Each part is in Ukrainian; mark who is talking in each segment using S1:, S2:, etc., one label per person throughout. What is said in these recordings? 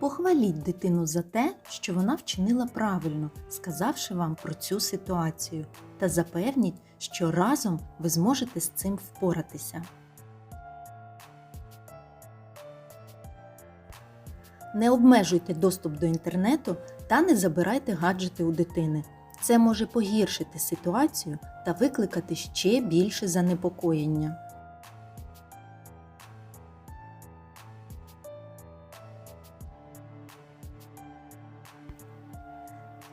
S1: Похваліть дитину за те, що вона вчинила правильно, сказавши вам про цю ситуацію, та запевніть, що разом ви зможете з цим впоратися. Не обмежуйте доступ до інтернету та не забирайте гаджети у дитини. Це може погіршити ситуацію та викликати ще більше занепокоєння.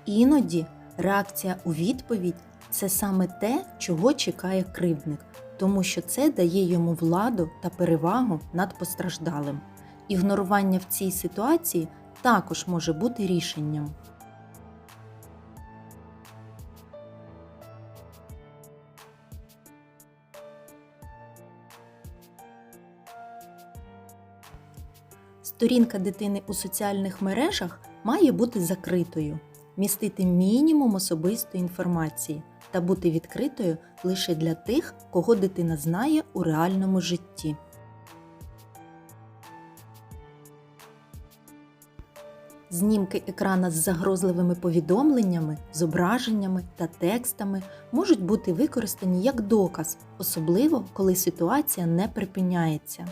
S1: Іноді реакція у відповідь це саме те, чого чекає кривдник, тому що це дає йому владу та перевагу над постраждалим. Ігнорування в цій ситуації також може бути рішенням. Сторінка дитини у соціальних мережах має бути закритою, містити мінімум особистої інформації та бути відкритою лише для тих, кого дитина знає у реальному житті. Знімки екрана з загрозливими повідомленнями, зображеннями та текстами можуть бути використані як доказ, особливо коли ситуація не припиняється.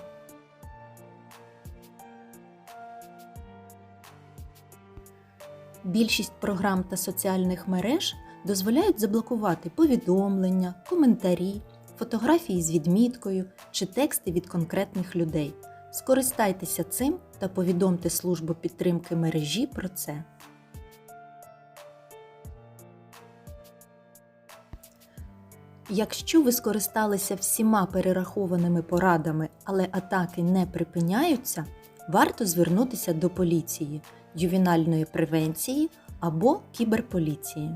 S1: Більшість програм та соціальних мереж дозволяють заблокувати повідомлення, коментарі, фотографії з відміткою чи тексти від конкретних людей. Скористайтеся цим та повідомте службу підтримки мережі про це. Якщо ви скористалися всіма перерахованими порадами, але атаки не припиняються, варто звернутися до поліції, ювенальної превенції або кіберполіції.